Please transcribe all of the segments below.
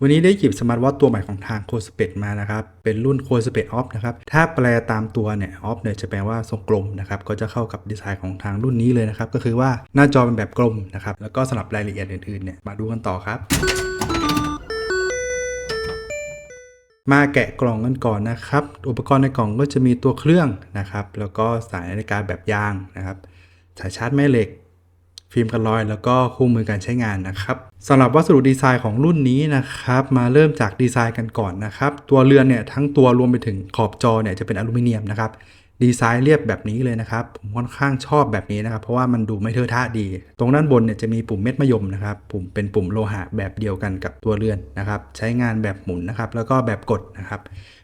วันนี้ได้หยิบสมาร์ทวอทตัวใหม่ของทางโคสเปดมานะครับ เป็นรุ่นโคสเปดออฟนะครับ ถ้าแปลตามตัวเนี่ยออฟเนี่ยจะแปลว่าทรงกลมนะครับ ก็จะเข้ากับดีไซน์ของทางรุ่นนี้เลยนะครับ ก็คือว่าหน้าจอเป็นแบบกลมนะครับ แล้วก็สำหรับรายละเอียดอื่นๆเนี่ยมาดูกันต่อครับมาแกะกล่องกันก่อนนะครับ อุปกรณ์ในกล่องก็จะมีตัวเครื่องนะครับ แล้วก็สายนาฬิกาแบบยางนะครับ สายชาร์จแม่เหล็ก ฟิล์มกันรอย แล้วก็คู่มือการใช้งานนะครับสำหรับวัสดุดีไซน์ของรุ่นนี้นะครับ มาเริ่มจากดีไซน์กันก่อนนะครับ ตัวเรือนเนี่ยทั้งตัวรวมไปถึงขอบจอเนี่ยจะเป็นอลูมิเนียมนะครับ ดีไซน์เรียบแบบนี้เลยนะครับ ผมค่อนข้างชอบแบบนี้นะครับ เพราะว่ามันดูไม่เทอะทะดี ตรงด้านบนเนี่ยจะมีปุ่มเม็ดมะยมนะครับปุ่มเป็นปุ่มโลหะแบบเดียวกันกับตัวเรือนนะครับ ใช้งานแบบหมุนนะครับ แล้วก็แบบกดนะครับ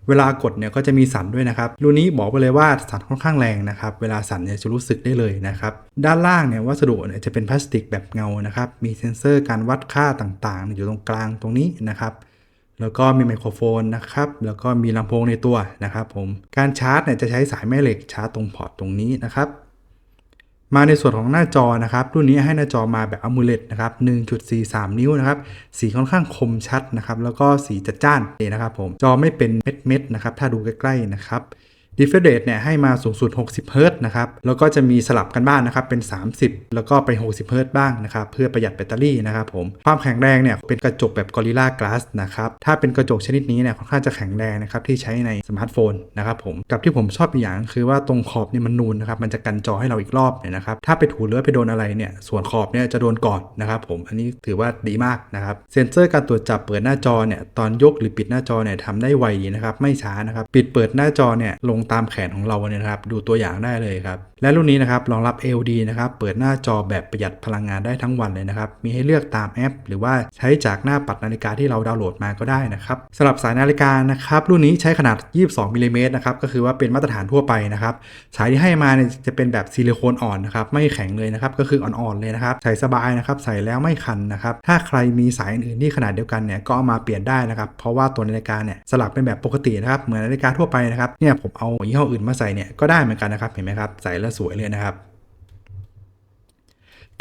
เวลากดเนี่ยก็จะมีสั่นด้วยนะครับ รุ่นนี้บอกไปเลยว่าสั่นค่อนข้างแรงนะครับ เวลาสั่นเนี่ยจะรู้สึกได้เลยนะครับ ด้านล่างเนี่ยวัสดุเนี่ยจะเป็นพลาสติกแบบเงานะครับ มีเซ็นเซอร์การวัดค่าต่างๆ อยู่ตรงกลางตรงนี้นะครับ แล้วก็มีไมโครโฟนนะครับ แล้วก็มีลำโพงในตัวนะครับผม การชาร์จเนี่ยจะใช้สายแม่เหล็กชาร์จตรงพอร์ตตรงนี้นะครับ มาในส่วนของหน้าจอนะครับ รุ่นนี้ให้หน้าจอมาแบบอมูเลตนะครับ 1.43 นิ้วนะครับ สีค่อนข้างคมชัดนะครับ แล้วก็สีจัดจ้านนี่นะครับผม จอไม่เป็นเม็ดๆนะครับ ถ้าดูใกล้ๆนะครับ refresh rate เนี่ยให้มาสูงสุด 60เฮิรตนะครับ แล้วก็จะมีสลับกันบ้างนนะครับ เป็น 30 แล้วก็ไป 60เฮิรตบ้างนะครับ เพื่อประหยัดแบตเตอรี่นะครับผม ความแข็งแรงเนี่ยเป็นกระจกแบบ Gorilla Glass นะครับ ถ้าเป็นกระจกชนิดนี้เนี่ยค่อนข้างจะแข็งแรงนะครับ ที่ใช้ในสมาร์ทโฟนนะครับผม กับที่ผมชอบอีกอย่างคือว่าตรงขอบเนี่ยมันนูนนะครับ มันจะกันจอให้เราอีกรอบเนี่ยนะครับ ถ้าไปถูหรือไปโดนอะไรเนี่ยส่วนขอบเนี่ยจะโดนก่อนนะครับผม อันนี้ถือว่าดีมากนะครับ เซ็นเซอร์การตรวจจับเปิดหน้าจอเนี่ยตอนยกหรือปิดหน้าจอเนี่ยทำได้ไวนะครับไม่ช้านะครับปิดเปิดหน้าจอเนี่ยลงตามแขนของเราเนี่ยนะครับ ดูตัวอย่างได้เลยครับ และรุ่นนี้นะครับรองรับ LD นะครับ เปิดหน้าจอแบบประหยัดพลังงานได้ทั้งวันเลยนะครับ มีให้เลือกตามแอป หรือว่าใช้จากหน้าปัดนาฬิกาที่เราดาวน์โหลดมาก็ได้นะครับสำหรับสายนาฬิกานะครับ รุ่นนี้ใช้ขนาด 22มิลลิเมตรนะครับ ก็คือว่าเป็นมาตรฐานทั่วไปนะครับ สายที่ให้มาเนี่ยจะเป็นแบบซิลิโคนอ่อนนะครับ ไม่แข็งเลยนะครับ ก็คืออ่อนๆเลยนะครับ ใส่สบายนะครับ ใส่แล้วไม่คันนะครับ ถ้าใครมีสายอื่นๆที่ขนาดเดียวกันเนี่ย ก็เอามาเปลี่ยนได้นะครับ เพราะว่าตัวนาฬิกาเนี่ยสลับเป็นแบบปกตินะครับ เหมือนนาฬิกาทั่วไปนะครับ เนี่ยผมเอายี่ห้ออื่นมาใส่เนี่ยก็ได้เหมือนกันนะครับเห็นไหมครับใส่แล้วสวยเลยนะครับ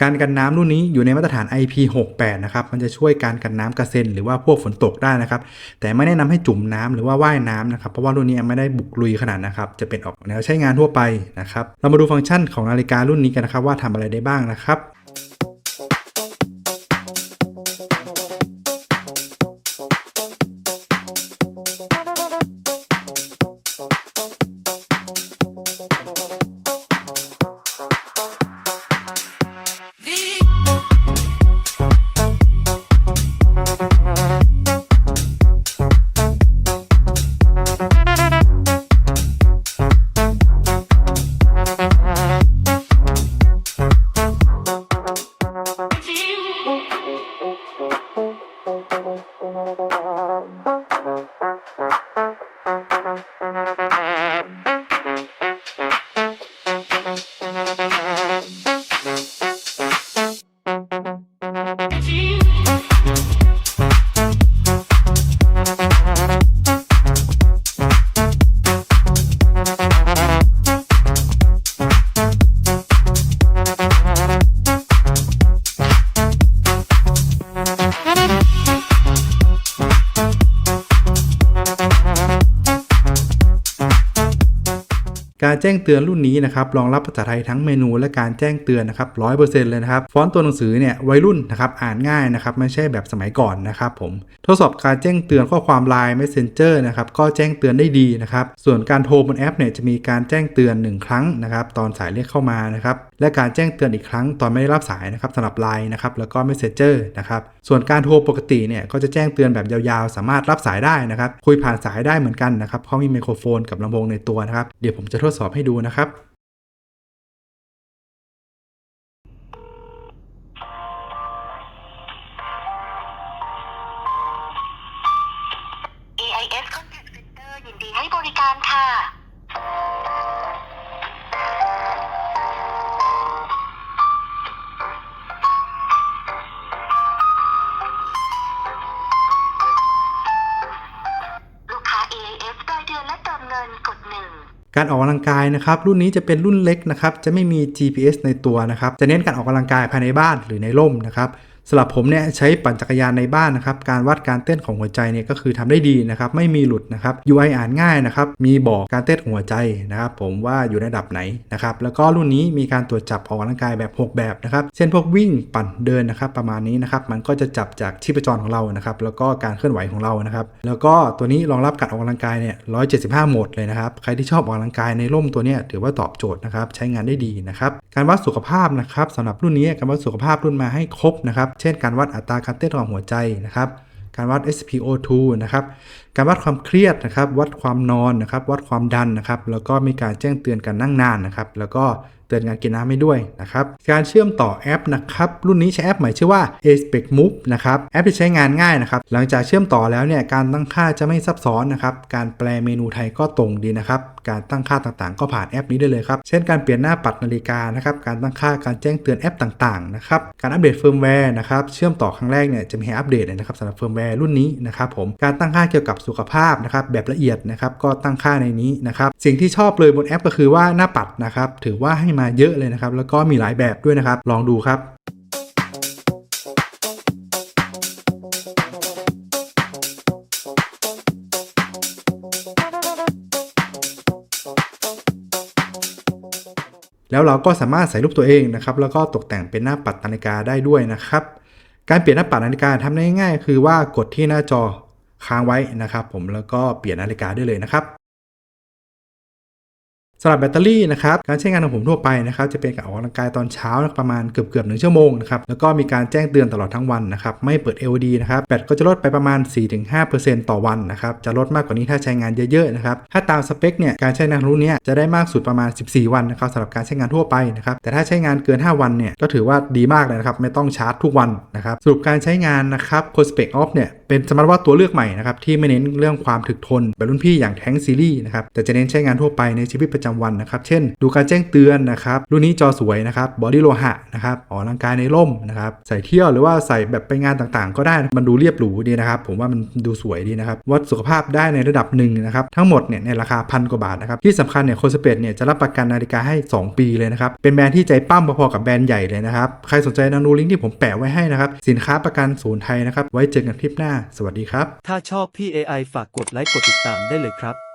การกันน้ำรุ่นนี้อยู่ในมาตรฐาน IP68 นะครับมันจะช่วยการกันน้ำกระเซ็นหรือว่าพวกฝนตกได้นะครับ แต่ไม่แนะนำให้จุ่มน้ำหรือว่าว่ายน้ำนะครับเพราะว่ารุ่นนี้ไม่ได้บุกลุยขนาดนะครับ จะเป็นออกแนวใช้งานทั่วไปนะครับ เรามาดูฟังก์ชันของนาฬิการุ่นนี้กันนะครับว่าทำอะไรได้บ้างนะครับ การแจ้งเตือนรุ่นนี้นะครับรองรับภาษาไทยทั้งเมนูและการแจ้งเตือนนะครับร้อยเปอร์เซ็นต์เลยนะครับฟอนต์ตัวหนังสือเนี่ยวัยรุ่นนะครับอ่านง่ายนะครับไม่ใช่แบบสมัยก่อนนะครับผมทดสอบการแจ้งเตือนข้อความ Line Messenger นะครับก็แจ้งเตือนได้ดีนะครับส่วนการโทรบนแอปเนี่ยจะมีการแจ้งเตือน 1 ครั้งนะครับตอนสายเรียกเข้ามานะครับและการแจ้งเตือนอีกครั้งตอนไม่ได้รับสายนะครับสำหรับ Line นะครับแล้วก็ Messenger นะครับส่วนการโทรปกติเนี่ยก็จะแจ้งเตือนแบบยาวๆ สามารถรับสายได้นะครับ คุยผ่านสายได้เหมือนกันนะครับเพราะมีไมโครโฟนกับลำโพงในตัวนะครับ เดี๋ยวผมจะทดสอบให้ดูนะครับ AIS Contact Center ยินดีให้บริการค่ะ เงินกดหนึ่งการออกกำลังกายนะครับรุ่นนี้จะเป็นรุ่นเล็กนะครับจะไม่มี GPS ในตัวนะครับจะเน้นการออกกำลังกายภายในบ้านหรือในร่มนะครับ สำหรับผมเนี่ยใช้ปั่นจักรยานในบ้านนะครับการวัดการเต้นของหัวใจเนี่ยก็คือทำได้ดีนะครับไม่มีหลุดนะครับ UI อ่านง่ายนะครับมีบอกการเต้นของหัวใจนะครับผมว่าอยู่ในระดับไหนนะครับแล้วก็รุ่นนี้มีการตรวจจับออกกำลังกายแบบ 6 แบบนะครับเช่นพวกวิ่งปั่นเดินนะครับประมาณนี้นะครับมันก็จะจับจากชีพจรของเรานะครับแล้วก็การเคลื่อนไหวของเรานะครับแล้วก็ตัวนี้รองรับการออกกำลังกายเนี่ย175 โหมดเลยนะครับใครที่ชอบออกกำลังกายในร่มตัวเนี้ยถือว่าตอบโจทย์นะครับใช้งานได้ดีนะครับการวัดสุขภาพนะครับสำหรับรุ่นนี้การวัดสุขภาพรุ่นมาให้ครบนะครับเช่นการวัดอัตราการเต้นของหัวใจนะครับ การวัด SpO2 นะครับ การวัดความเครียดนะครับ วัดความนอนนะครับ วัดความดันนะครับ แล้วก็มีการแจ้งเตือนการนั่งนานนะครับ แล้วก็ เตือนการกินน้ำให้ด้วยนะครับ การเชื่อมต่อแอปนะครับ รุ่นนี้ใช้แอปใหม่ชื่อว่า Aspect Move นะครับ แอปที่ใช้งานง่ายนะครับ หลังจากเชื่อมต่อแล้วเนี่ยการตั้งค่าจะไม่ซับซ้อนนะครับ การแปลเมนูไทยก็ตรงดีนะครับ การตั้งค่าต่างๆ ก็ผ่านแอปนี้ได้เลยครับ เช่นการเปลี่ยนหน้าปัดนาฬิกานะครับ การตั้งค่าการแจ้งเตือนแอปต่างๆนะครับ การอัปเดตเฟิร์มแวร์นะครับ เชื่อมต่อครั้งแรกเนี่ยจะมีให้อัปเดตนะครับสำหรับเฟิร์มแวร์รุ่นนี้นะครับผม การตั้งค่าเกี่ยวกับสุขภาพนะครับแบบละเอียดนะครับก็ตั้งค่าในนี้นะครับสิ่งที่ชอบเลยบนแอปก็คือว่าหน้าปัดนะครับถือว่าให้มาเยอะเลยนะครับ แล้วก็มีหลายแบบด้วยนะครับ ลองดูครับแล้วเราก็สามารถใส่รูปตัวเองนะครับ แล้วก็ตกแต่งเป็นหน้าปัดนาฬิกาได้ด้วยนะครับ การเปลี่ยนหน้าปัดนาฬิกาทำได้ง่ายๆคือว่ากดที่หน้าจอค้างไว้นะครับ ผมแล้วก็เปลี่ยนนาฬิกาได้เลยนะครับ สำหรับแบตเตอรี่นะครับการใช้งานของผมทั่วไปนะครับจะเป็นการออกกำลังกายตอนเช้านะประมาณเกือบเกือบหนึ่งชั่วโมงนะครับแล้วก็มีการแจ้งเตือนตลอดทั้งวันนะครับไม่เปิด LED นะครับแบตก็จะลดไปประมาณ 4-5%ต่อวันนะครับจะลดมากกว่านี้ถ้าใช้งานเยอะๆนะครับถ้าตามสเปคเนี่ยการใช้งานรุ่นเนี้ยจะได้มากสุดประมาณ 14 วันนะครับสำหรับการใช้งานทั่วไปนะครับแต่ถ้าใช้งานเกิน 5 วันเนี่ยก็ถือว่าดีมากเลยนะครับไม่ต้องชาร์จทุกวันนะครับสรุปการใช้งานนะครับ c o s p e c Off เนี่ย เป็นสมาร์ทวอทตัวเลือกใหม่นะครับที่ไม่เน้นเรื่องความถึกทนแบบรุ่นพี่อย่างแท้งซีรีส์นะครับแต่จะเน้นใช้งานทั่วไปในชีวิตประจำวันนะครับเช่น ดูการแจ้งเตือนนะครับรุ่นนี้จอสวยนะครับบอดี้โลหะนะครับออกกำลังกายในร่มนะครับใส่เที่ยวหรือว่าใส่แบบไปงานต่างๆ ก็ได้มันดูเรียบหรูดีนะครับผมว่ามันดูสวยดีนะครับวัดสุขภาพได้ในระดับหนึ่งนะครับทั้งหมดเนี่ยในราคาพันกว่าบาทนะครับที่สำคัญเนี่ยโคสเปดเนี่ยจะรับประกันนาฬิกาให้ 2 ปีเลยนะครับเป็นแบรนด์ที่ใจปั้มพอๆกับแบรนด์ใหญ่เลยนะครับใครสนใจลองดูลิงก์ที่ผมแปะไว้ให้นะครับสินค้าประกันศูนย์ไทยนะครับไว้เจอกันคลิปหน้าสวัสดีครับ ถ้าชอบพี่ AI ฝากกดไลค์กดติดตามได้เลยครับ